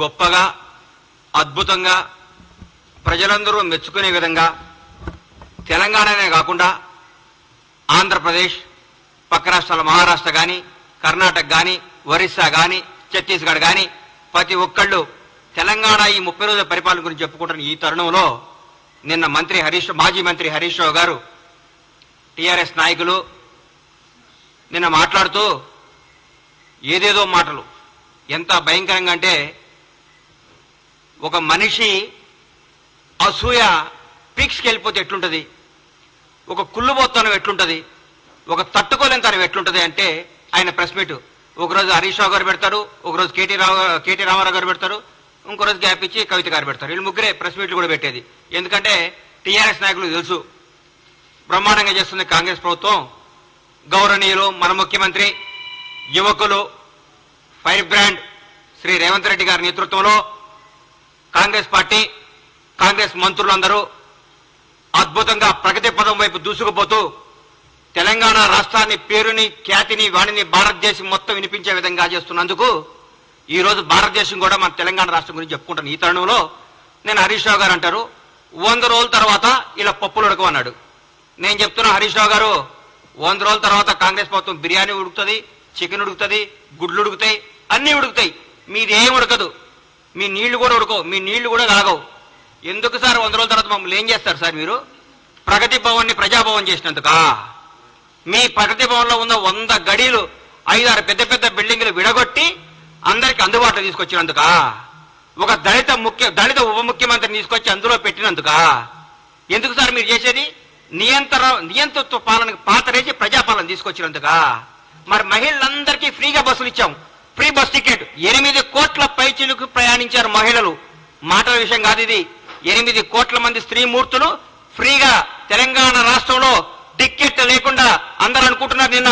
గొప్పగా అద్భుతంగా ప్రజలందరూ మెచ్చుకునే విధంగా తెలంగాణనే కాకుండా ఆంధ్రప్రదేశ్ పక్క రాష్ట్రాల మహారాష్ట్ర కానీ కర్ణాటక కానీ ఒరిస్సా కానీ ఛత్తీస్గఢ్ కానీ ప్రతి ఒక్కళ్ళు తెలంగాణ ఈ ముప్పై రోజుల పరిపాలన గురించి చెప్పుకుంటున్న ఈ తరుణంలో నిన్న మంత్రి హరీష్ మాజీ మంత్రి హరీష్ రావు గారు టీఆర్ఎస్ నాయకులు నిన్న మాట్లాడుతూ ఏదేదో మాటలు. ఎంత భయంకరంగా అంటే ఒక మనిషి అసూయ పీక్స్కి వెళ్ళిపోతే ఎట్లుంటుంది? ఒక కుళ్ళుబోత్తనం ఎట్లుంటుంది? ఒక తట్టుకోలేనితనం ఎట్లుంటుంది అంటే ఆయన ప్రెస్ మీట్. ఒకరోజు హరీష్ రావు గారు పెడతారు ఒకరోజు కేటీ రావు కేటీ రామారావు గారు పెడతారు ఇంకో రోజు గ్యాప్ ఇచ్చి కవిత గారు పెడతారు. వీళ్ళు ముగ్గురే ప్రెస్ మీట్లు కూడా పెట్టేది. ఎందుకంటే టీఆర్ఎస్ నాయకులు తెలుసు బ్రహ్మాండంగా చేస్తుంది కాంగ్రెస్ ప్రభుత్వం. గౌరవనీయులు మన ముఖ్యమంత్రి యువకులు ఫైర్ బ్రాండ్ శ్రీ రేవంత్ రెడ్డి గారి నేతృత్వంలో కాంగ్రెస్ పార్టీ కాంగ్రెస్ మంత్రులందరూ అద్భుతంగా ప్రగతి పదం వైపు దూసుకుపోతూ తెలంగాణ రాష్ట్రాన్ని పేరుని ఖ్యాతిని వాణిని భారతదేశం మొత్తం వినిపించే విధంగా చేస్తున్నందుకు ఈరోజు భారతదేశం కూడా మన తెలంగాణ రాష్ట్రం గురించి చెప్పుకుంటాను ఈ తరుణంలో నేను హరీష్ రావు గారు అంటారు వంద రోజుల తర్వాత ఇలా పప్పులు ఉడకమన్నాడు నేను చెప్తున్నా హరీష్ రావు గారు వంద రోజుల తర్వాత కాంగ్రెస్ ప్రభుత్వం బిర్యానీ ఉడుకుతుంది చికెన్ ఉడుకుతుంది గుడ్లు ఉడుకుతాయి అన్నీ ఉడుకుతాయి. మీది ఏం ఉడకదు. మీ నీళ్ళు కూడా ఉడకవు మీ నీళ్ళు కూడా కాగవు ఎందుకు సార్ వంద రోజుల తర్వాత మమ్మల్ని ఏం చేస్తారు సార్ మీరు? ప్రగతి భవన్ని ప్రజాభవన్ చేసినందుకా? మీ ప్రగతి భవన్లో ఉన్న వంద గడీలు ఐదారు పెద్ద పెద్ద బిల్డింగ్లు విడగొట్టి అందరికి అందుబాటులో తీసుకొచ్చినందుకా? ఒక దళిత ముఖ్య దళిత ఉప ముఖ్యమంత్రిని తీసుకొచ్చి అందులో పెట్టినందుకా? ఎందుకు సార్ మీరు చేసేది? నియంత్ర నియంతృత్వ పాలన పాతరేసి ప్రజాపాలన తీసుకొచ్చినందుకా? మరి మహిళలందరికీ ఫ్రీగా బస్సులు ఇచ్చాం. Free bus ticket. ఎనిమిది కోట్ల పైచిలకు ప్రయాణించారు మహిళలు. మాటల విషయం కాదు ఇది. ఎనిమిది కోట్ల మంది స్త్రీమూర్తులు ఫ్రీగా తెలంగాణ రాష్ట్రంలో టిక్కెట్ లేకుండా అందరూ అనుకుంటున్నారు నిన్న.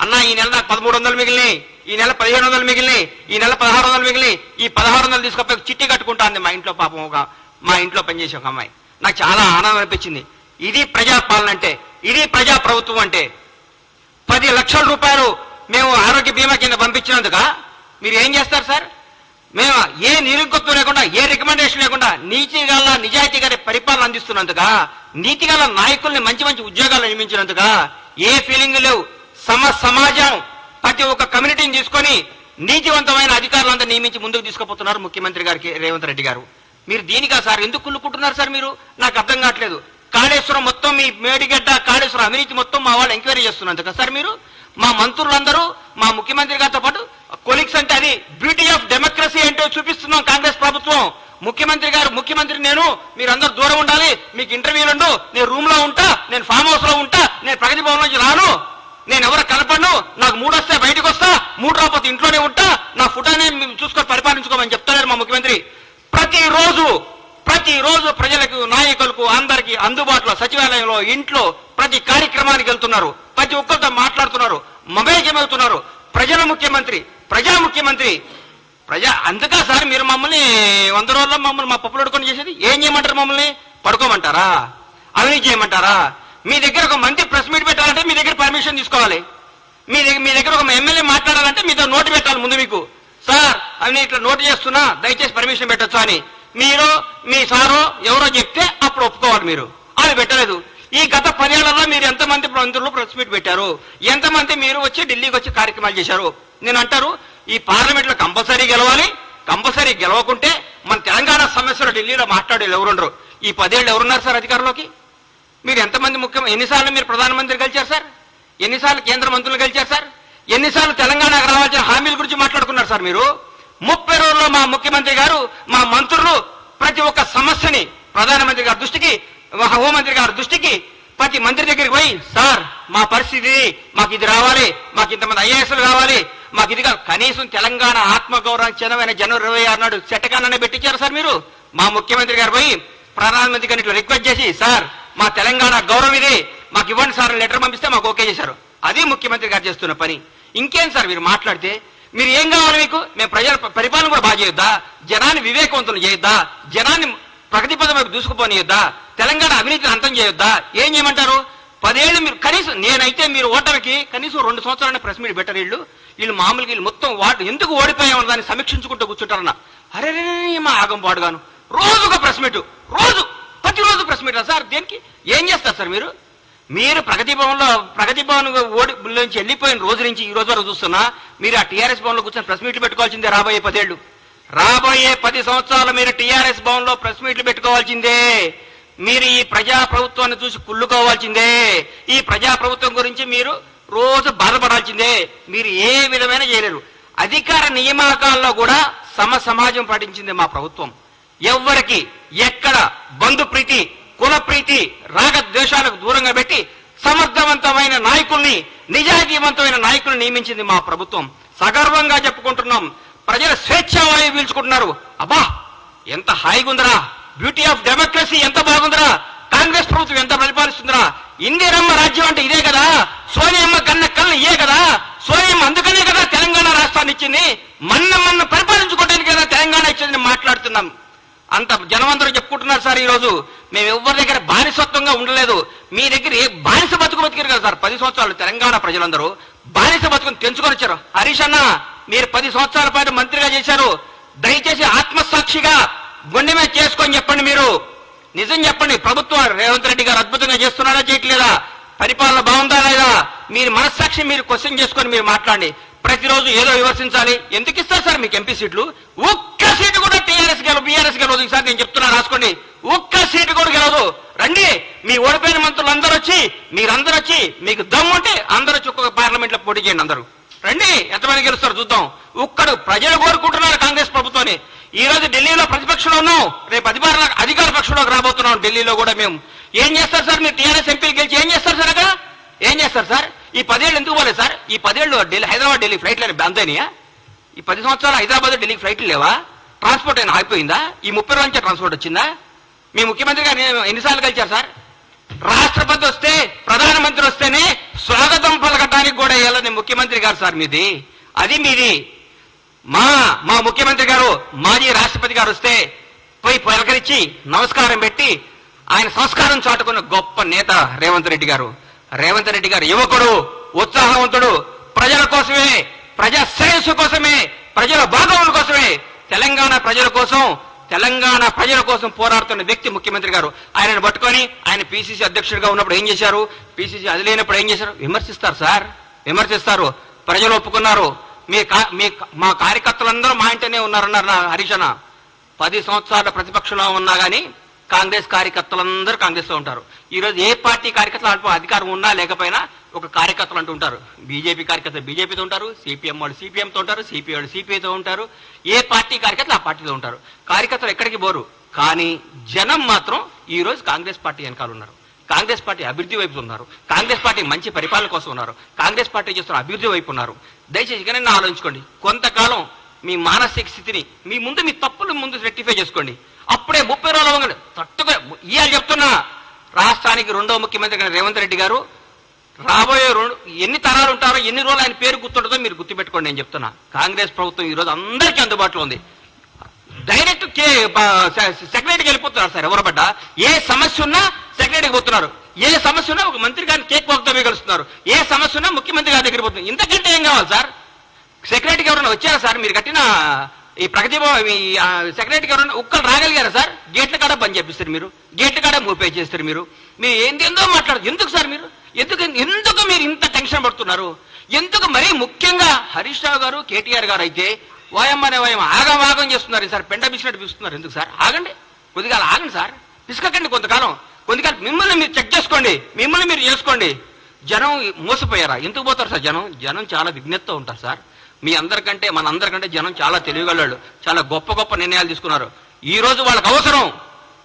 అన్న ఈ నెల నాకు పదమూడు వందలు మిగిలినాయి. ఈ నెల పదిహేను వందలు మిగిలిన ఈ నెల పదహారు వందలు మిగిలినాయి. ఈ పదహారు వందలు తీసుకపోయి చిట్టి కట్టుకుంటాంది మా ఇంట్లో పాపం ఒక మా ఇంట్లో పనిచేసే ఒక అమ్మాయి. నాకు చాలా ఆనందం అనిపించింది. ఇది ప్రజాపాలన అంటే ఇది ప్రజా ప్రభుత్వం అంటే పది లక్షల రూపాయలు మేము ఆరోగ్య బీమా కింద పంపించినందుక మీరు ఏం చేస్తారు సార్? మేము ఏ నిరుగొత్తు లేకుండా ఏ రికమెండేషన్ లేకుండా నీతి గల నిజాయితీ గారి పరిపాలన అందిస్తున్నందుక నీతి గల నాయకుల్ని మంచి మంచి ఉద్యోగాలు నియమించినందుక ఏ ఫీలింగ్ లేవు. సమ సమాజం ప్రతి ఒక్క కమ్యూనిటీని తీసుకొని నీతివంతమైన అధికారులంతా నియమించి ముందుకు తీసుకుపోతున్నారు ముఖ్యమంత్రి గారికి రేవంత్ రెడ్డి గారు. మీరు దీనికా సార్? ఎందుకు కుళ్ళుకుంటున్నారు సార్ మీరు? నాకు అర్థం కావట్లేదు. కాళేశ్వరం మొత్తం మీ మేడిగడ్డ కాళేశ్వరం అవినీతి మొత్తం మా వాళ్ళు ఎంక్వైరీ చేస్తున్నారు. కదా సార్ మీరు? మా మంత్రులందరూ మా ముఖ్యమంత్రి గారితో పాటు కొలీగ్స్ అంటే అది బ్యూటీ ఆఫ్ డెమోక్రసీ ఏంటో చూపిస్తున్నాం కాంగ్రెస్ ప్రభుత్వం. ముఖ్యమంత్రి గారు ముఖ్యమంత్రి నేను మీరందరూ దూరం ఉండాలి. మీకు ఇంటర్వ్యూలు ఉండు. నేను రూమ్లో ఉంటా. నేను ఫామ్ హౌస్లో ఉంటా. నేను ప్రగతి భవన్ నుంచి రాను. నేను ఎవరు కలపను? నాకు మూడు వస్తే బయటకు వస్తా. మూడు రాకపోతే ఇంట్లోనే ఉంటా. నా ఫుడ్ మేము చూసుకొని పరిపాలించుకోమని చెప్తారు మా ముఖ్యమంత్రి. ప్రతిరోజు ప్రతిరోజు ప్రజలకు నాయకులకు అందరికీ అందుబాటులో సచివాలయంలో ఇంట్లో ప్రతి కార్యక్రమానికి వెళ్తున్నారు. ప్రతి ఒక్కరితో మాట్లాడుతున్నారు. మమేకమవుతున్నారు. ప్రజల ముఖ్యమంత్రి ప్రజా ముఖ్యమంత్రి. ప్రజా అందుకా సార్ మీరు మమ్మల్ని వంద రోజుల్లో మమ్మల్ని మా పప్పులు అడుకొని చేసేది. ఏం చేయమంటారు మమ్మల్ని? పడుకోమంటారా? అవినీతి చేయమంటారా? మీ దగ్గర ఒక మంత్రి ప్రెస్ మీట్ పెట్టాలంటే మీ దగ్గర పర్మిషన్ తీసుకోవాలి. మీ దగ్గర మీ దగ్గర ఒక ఎమ్మెల్యే మాట్లాడాలంటే మీతో నోటు పెట్టాలి ముందు మీకు. సార్ అవి ఇట్లా నోటు చేస్తున్నా దయచేసి పర్మిషన్ పెట్టచ్చు అని. మీరు మీ సారో ఎవరో చెప్తే అప్పుడు ఒప్పుకోవాలి మీరు. అది పెట్టలేదు. ఈ గత పదేళ్ళలో మీరు ఎంతమంది మంత్రులు ప్రెస్ మీట్ పెట్టారు? ఎంతమంది మీరు వచ్చి ఢిల్లీకి వచ్చి కార్యక్రమాలు చేశారు? నేను అంటారు ఈ పార్లమెంట్లో కంపల్సరీ గెలవాలి. కంపల్సరీ గెలవకుంటే మన తెలంగాణ సమస్యలు ఢిల్లీలో మాట్లాడే ఎవరుండరు. ఈ పదేళ్ళు ఎవరున్నారు సార్ అధికారంలోకి? మీరు ఎంతమంది ముఖ్యం ఎన్నిసార్లు మీరు ప్రధానమంత్రి గెలిచారు సార్? ఎన్నిసార్లు కేంద్ర మంత్రులు కలిచారు సార్? ఎన్నిసార్లు తెలంగాణకు రావాల్సిన హామీల గురించి మాట్లాడుకున్నారు సార్ మీరు? ముప్పై రోజుల్లో మా ముఖ్యమంత్రి గారు మా మంత్రులు ప్రతి ఒక్క సమస్యని ప్రధానమంత్రి గారి దృష్టికి హోంమంత్రి గారి దృష్టికి ప్రతి మంత్రి దగ్గరికి పోయి సార్ మా పరిస్థితి మాకు ఇది రావాలి. మాకు ఇంతమంది ఐఏఎస్లు కావాలి. మాకు ఇది కనీసం తెలంగాణ ఆత్మగౌరవం చిన్నమైన జనవరి ఇరవై ఆరు నాడు చట్టకాలనే పెట్టించారు సార్ మీరు. మా ముఖ్యమంత్రి గారు పోయి ప్రధానమంత్రి గారిని ఇట్లా రిక్వెస్ట్ చేసి సార్ మా తెలంగాణ గౌరవం ఇది. మాకు ఇవ్వండి సార్ లెటర్ పంపిస్తే మాకు ఓకే చేశారు. అది ముఖ్యమంత్రి గారు చేస్తున్న పని. ఇంకేం సార్ మీరు మాట్లాడితే మీరు ఏం కావాలి మీకు? మేము ప్రజల పరిపాలన కూడా బాగా చేయొద్దా? జనాన్ని వివేకవంతులు చేయొద్దా? జనాన్ని ప్రగతి పదం వైపు దూసుకుపోనియొద్దా? తెలంగాణ అవినీతిని అంతం చేయొద్దా? ఏం చేయమంటారు? పదేళ్ళు మీరు కనీసం నేనైతే మీరు ఓటమికి కనీసం రెండు సంవత్సరాల ప్రెస్ మీట్ బెటర్ వీళ్ళు. వీళ్ళు మామూలుగా వీళ్ళు మొత్తం వాటి ఎందుకు ఓడిపోయామని దాన్ని సమీక్షించుకుంటూ కూర్చుంటారన్న? అరే మా ఆగం పాడుగాను. రోజు ఒక ప్రెస్ మీట్. రోజు. ప్రతిరోజు ప్రెస్ మీట్ సార్ దేనికి? ఏం చేస్తారు సార్ మీరు? మీరు ప్రగతి భవన్లో ప్రగతి భవన్ ఓడి నుంచి వెళ్ళిపోయిన రోజు నుంచి ఈ రోజు వరకు చూస్తున్నా మీరు ఆ టీఆర్ఎస్ భవన్లో కూర్చొని ప్రెస్ మీట్లు పెట్టుకోవాల్సిందే రాబోయే పదేళ్ళు రాబోయే పది సంవత్సరాలు మీరు టీఆర్ఎస్ భవన్లో ప్రెస్ మీట్లు పెట్టుకోవాల్సిందే. మీరు ఈ ప్రజా ప్రభుత్వాన్ని చూసి కుళ్ళుకోవాల్సిందే. ఈ ప్రజా ప్రభుత్వం గురించి మీరు రోజు బాధపడాల్సిందే. మీరు ఏ విధమైన చేయలేరు. అధికార నియామకాల్లో కూడా సమ సమాజం పాటించింది మా ప్రభుత్వం. ఎవ్వరికి ఎక్కడ బంధు ప్రీతి కులప్రీతి రాగద్వేషాలకు రాగ దూరంగా పెట్టి సమర్థవంతమైన నాయకుల్ని నిజాయితీవంతమైన నాయకుల్ని నియమించింది మా ప్రభుత్వం. సగర్వంగా చెప్పుకుంటున్నాం. ప్రజలు స్వేచ్ఛావాయువు పీల్చుకుంటున్నారు. అబ్బా ఎంత హాయిగుందరా. బ్యూటీ ఆఫ్ డెమోక్రసీ ఎంత బాగుందిరా. కాంగ్రెస్ ప్రభుత్వం ఎంత పరిపాలిస్తుందిరా ఇందిరమ్మ రాజ్యం అంటే ఇదే కదా. సోనియమ్మ కన్న కళ్ళు ఇయే కదా. సోనియమ్మ అందుకనే కదా తెలంగాణ రాష్ట్రాన్ని ఇచ్చింది. మన్న మన్న పరిపాలించుకోవడానికి కదా తెలంగాణ ఇచ్చింది మాట్లాడుతున్నాం. అంత జనమందరూ చెప్పుకుంటున్నారు సార్ ఈ రోజు మేము ఎవరి దగ్గర బానిసత్వంగా ఉండలేదు. మీ దగ్గర ఏ బానిస బతుకు బతికారు కదా సార్? పది సంవత్సరాలు తెలంగాణ ప్రజలందరూ బానిస బతుకుని తెంచుకొని వచ్చారు. హరీష్ అన్న మీరు పది సంవత్సరాల పాటు మంత్రిగా చేశారు. దయచేసి ఆత్మసాక్షిగా గుండె మీద చేసుకొని చెప్పండి మీరు. నిజం చెప్పండి. ప్రభుత్వం రేవంత్ రెడ్డి గారు అద్భుతంగా చేస్తున్నారా చేయట్లేదా? పరిపాలన బాగుందా లేదా? మీరు మనస్సాక్షి మీరు క్వశ్చన్ చేసుకొని మీరు మాట్లాడండి. ప్రతిరోజు ఏదో విమర్శించాలి. ఎందుకు ఇస్తారు సార్ మీకు ఎంపీ సీట్లు? ఒక్క సీటు కూడా టీఆర్ఎస్ గెలవు బీఆర్ఎస్ గెలవదు. సార్ నేను చెప్తున్నా రాసుకోండి. ఒక్క సీటు కూడా గెలవదు రండి మీ ఓడిపోయిన మంత్రులు అందరూ వచ్చి మీరందరూ వచ్చి మీకు దమ్ము ఉంటే అందరూ వచ్చి ఒక్కొక్క పార్లమెంట్లో పోటీ చేయండి అందరూ. రండి ఎంతమంది గెలుస్తారు చూద్దాం. ఒక్కడు ప్రజలు కోరుకుంటున్నారు కాంగ్రెస్ ప్రభుత్వాన్ని. ఈ రోజు ఢిల్లీలో ప్రతిపక్షంలో ఉన్నాం. రేపు అధికార అధికార పక్షంలోకి రాబోతున్నాం ఢిల్లీలో కూడా మేము. ఏం చేస్తారు సార్? మీరు టీఆర్ఎస్ ఎంపీలు గెలిచి ఏం చేస్తారు సార్ అక్కడ? ఏం చేస్తారు సార్? ఈ పదేళ్ళు ఎందుకు పోలేదు సార్? ఈ పదేళ్ళు ఢిల్లీ హైదరాబాద్ ఢిల్లీ ఫ్లైట్లు బంద్ అయినాయా? ఈ పది సంవత్సరాలు హైదరాబాద్ ఢిల్లీ ఫ్లైట్లు లేవా? ట్రాన్స్పోర్ట్ అయినా ఆగిపోయిందా? ఈ ముప్పై రోజు ట్రాన్స్పోర్ట్ వచ్చిందా? మీ ముఖ్యమంత్రి గారు ఎన్నిసార్లు కలిచారు సార్? రాష్ట్రపతి వస్తే ప్రధానమంత్రి వస్తేనే స్వాగతం పలకటానికి కూడా వెళ్ళని ముఖ్యమంత్రి గారు సార్ మీది. అది మీది. మా మా ముఖ్యమంత్రి గారు మాజీ రాష్ట్రపతి గారు వస్తే పోయి పలకరించి నమస్కారం పెట్టి ఆయన సంస్కారం చాటుకున్న గొప్ప నేత రేవంత్ రెడ్డి గారు. రేవంత్ రెడ్డి గారు యువకుడు ఉత్సాహవంతుడు ప్రజల కోసమే ప్రజా శ్రేయస్సు కోసమే ప్రజల భాగముల కోసమే తెలంగాణ ప్రజల కోసం తెలంగాణ ప్రజల కోసం పోరాడుతున్న వ్యక్తి ముఖ్యమంత్రి గారు. ఆయనను పట్టుకొని ఆయన పిసిసి అధ్యక్షుడిగా ఉన్నప్పుడు ఏం చేశారు? పిసిసి అది లేనప్పుడు ఏం చేశారు? విమర్శిస్తారు సార్. విమర్శిస్తారు. ప్రజలు ఒప్పుకున్నారు. మీ కా- మీ మా కార్యకర్తలందరూ మా ఇంటనే ఉన్నారన్నారు నా హరీషణ పది సంవత్సరాల ప్రతిపక్షంలో ఉన్నా కానీ కాంగ్రెస్ కార్యకర్తలందరూ కాంగ్రెస్లో ఉంటారు. ఈరోజు ఏ పార్టీ కార్యకర్తలు అధికారం ఉన్నా లేకపోయినా ఒక కార్యకర్తలు అంటూ ఉంటారు. బీజేపీ కార్యకర్తలు బీజేపీతో ఉంటారు సిపిఎం వాళ్ళు సిపిఎంతో ఉంటారు సిపిఐ వాళ్ళు సిపిఐతో ఉంటారు. ఏ పార్టీ కార్యకర్తలు ఆ పార్టీతో ఉంటారు. కార్యకర్తలు ఎక్కడికి పోరు. కానీ జనం మాత్రం ఈరోజు కాంగ్రెస్ పార్టీ వెనకాల ఉన్నారు. కాంగ్రెస్ పార్టీ అభివృద్ధి వైపు ఉన్నారు. కాంగ్రెస్ పార్టీ మంచి పరిపాలన కోసం ఉన్నారు. కాంగ్రెస్ పార్టీ చేస్తున్న అభివృద్ధి వైపు ఉన్నారు. దయచేసి కానీ ఆలోచించుకోండి. కొంతకాలం మీ మానసిక స్థితిని మీ ముందు మీ తప్పులు ముందు రెక్టిఫై చేసుకోండి. అప్పుడే ముప్పై రోజులు అవ్వగానే తట్టుగా ఇవాళ చెప్తున్నా. రాష్ట్రానికి రెండవ ముఖ్యమంత్రి గారు రేవంత్ రెడ్డి గారు రాబోయే రెండు ఎన్ని తరాలు ఉంటారో ఎన్ని రోజులు ఆయన పేరు గుర్తుంటుందో మీరు గుర్తుపెట్టుకోండి నేను చెప్తున్నా. కాంగ్రెస్ ప్రభుత్వం ఈ రోజు అందరికీ అందుబాటులో ఉంది. డైరెక్ట్ కే సెక్రటరీకి వెళ్ళిపోతున్నారు సార్ ఎవరు పడ్డా? ఏ సమస్య ఉన్నా సెక్రటరీకి పోతున్నారు. ఏ సమస్య ఉన్నా ఒక మంత్రి గారిని కేక్ వాక్తో కలుస్తున్నారు ఏ సమస్య ఉన్నా ముఖ్యమంత్రి గారి దగ్గర పోతున్నారు. ఇంతకంటే ఏం కావాలి సార్? సెక్రటరీకి ఎవరైనా వచ్చారా సార్? మీరు కట్టిన ఈ ప్రగతి భవన్ ఈ సెక్రటరీకి ఎవరైనా ఒక్కరు రాగలిగారా సార్? గేట్ల కాడ పని చేపిస్తారు మీరు. గేట్ల కాడ మూపే చేస్తారు మీరు. మీరు ఏందేందో మాట్లాడదు ఎందుకు సార్ మీరు? ఎందుకు ఎందుకు మీరు ఇంత టెన్షన్ పడుతున్నారు? ఎందుకు మరీ ముఖ్యంగా హరీష్ రావు గారు కేటీఆర్ గారు అయితే వాయమ్మనే వాయమ్మ ఆగం ఆగం చేస్తున్నారు సార్. పెండ పిసినట్టు పిస్తున్నారు ఎందుకు సార్? ఆగండి. కొద్దిగా ఆగండి సార్. పిసుకకండి కొంతకాలం. కొద్దిగా మిమ్మల్ని మీరు చెక్ చేసుకోండి. మిమ్మల్ని మీరు చేసుకోండి. జనం మోసపోయారా? ఎందుకు పోతారు సార్ జనం? జనం చాలా విజ్ఞతతో ఉంటారు సార్. మీ అందరికంటే మన అందరికంటే జనం చాలా తెలివిగలవాళ్ళు. చాలా గొప్ప గొప్ప నిర్ణయాలు తీసుకున్నారు. ఈ రోజు వాళ్ళకి అవసరం.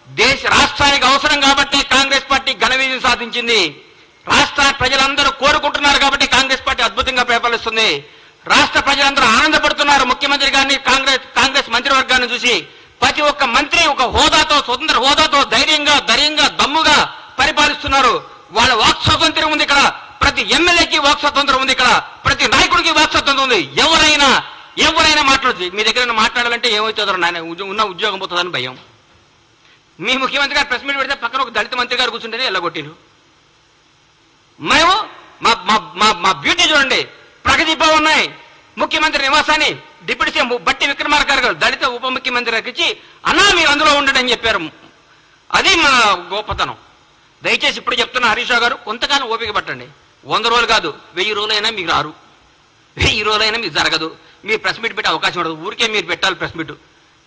దేశ రాష్ట్రానికి అవసరం కాబట్టి కాంగ్రెస్ పార్టీ ఘన విజయం సాధించింది. రాష్ట్ర ప్రజలందరూ కోరుకుంటున్నారు కాబట్టి కాంగ్రెస్ పార్టీ అద్భుతంగా పేపర్లుస్తుంది. రాష్ట్ర ప్రజలందరూ ఆనందపడుతున్నారు. ముఖ్యమంత్రి గారిని కాంగ్రెస్ కాంగ్రెస్ మంత్రివర్గాన్ని చూసి ప్రతి ఒక్క మంత్రి ఒక హోదాతో స్వతంత్ర హోదాతో ధైర్యంగా ధైర్యంగా దమ్ముగా పరిపాలిస్తున్నారు. వాళ్ళ వాక్ స్వాతంత్ర్యం ఉంది ఇక్కడ. ప్రతి ఎమ్మెల్యేకి వాక్ స్వతంత్రం ఉంది ఇక్కడ. ప్రతి నాయకుడికి వాక్ స్వతంత్రం ఉంది. ఎవరైనా ఎవరైనా మాట్లాడుతుంది మీ దగ్గర మాట్లాడాలంటే ఏమవుతుందో నాయన. ఉన్న ఉద్యోగం పోతుందని భయం. మీ ముఖ్యమంత్రి గారు ప్రెస్ మీట్ పెడితే పక్కన ఒక దళిత మంత్రి గారు కూర్చుంటేనే ఎల్లగొట్టిను మేము మా మా మా బ్యూటీ చూడండి. ప్రగతి ఉన్నాయి. ముఖ్యమంత్రి నివాసాన్ని డిప్యూటీ సీఎం బట్టి విక్రమార్కర్ గారు దళిత ఉప ముఖ్యమంత్రి గారికి ఇచ్చి అన్నా మీరు అందులో ఉండండి అని చెప్పారు. అది మా గొప్పతనం. దయచేసి ఇప్పుడు చెప్తున్న హరీష్ గారు కొంతకాలం ఓపిక పట్టండి. వంద రోజులు కాదు వెయ్యి రోజులైనా మీకు రారు. వెయ్యి రోజులైనా మీకు జరగదు. మీరు ప్రెస్ మీట్ పెట్టే అవకాశం ఉండదు. ఊరికే మీరు పెట్టాలి ప్రెస్ మీట్.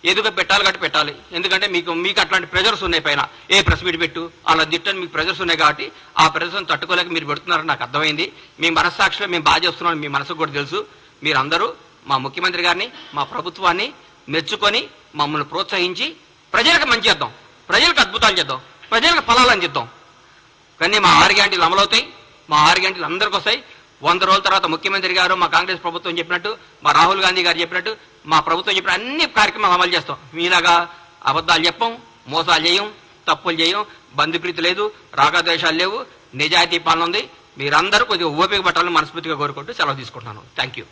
ఎదుగు పెట్టాలి కాబట్టి పెట్టాలి. ఎందుకంటే మీకు మీకు అట్లాంటి ప్రెజర్స్ ఉన్నాయి పైన. ఏ ప్రెస్ మీట్ పెట్టు అలా తిట్టని మీకు ప్రెజర్స్ ఉన్నాయి కాబట్టి ఆ ప్రెజర్స్ని తట్టుకోలేక మీరు పెడుతున్నారని నాకు అర్థమైంది. మీ మనస్సాక్షిలో మేము బాగా చేస్తున్నాం మీ మనసుకు కూడా తెలుసు. మీరందరూ మా ముఖ్యమంత్రి గారిని మా ప్రభుత్వాన్ని మెచ్చుకొని మమ్మల్ని ప్రోత్సహించి ప్రజలకు మంచి చేద్దాం. ప్రజలకు అద్భుతాలు చేద్దాం. ప్రజలకు ఫలాలు చేద్దాం కానీ మా ఆరు గ్యాంటీలు అమలవుతాయి. మా ఆరు గంటలు అందరికి వస్తాయి. వంద రోజుల తర్వాత ముఖ్యమంత్రి గారు మా కాంగ్రెస్ ప్రభుత్వం చెప్పినట్టు మా రాహుల్ గాంధీ గారు చెప్పినట్టు మా ప్రభుత్వం చెప్పిన అన్ని కార్యక్రమాలు అమలు చేస్తాం. మీలాగా అబద్ధాలు చెప్పం మోసాలు చేయం తప్పులు చేయం బంధుప్రీతి లేదు రాగద్వేషాలు లేవు నిజాయితీ పాలన ఉంది. మీరందరూ కొద్దిగా ఓపిక పట్టాలని మనస్ఫూర్తిగా కోరుకుంటూ సెలవు తీసుకుంటున్నాను. థ్యాంక్ యూ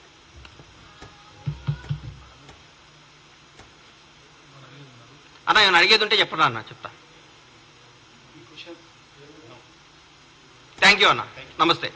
అన్న నేను అడిగేది ఉంటే చెప్పరా అన్న? చెప్తా. థ్యాంక్ యూ అన్న. నమస్తే.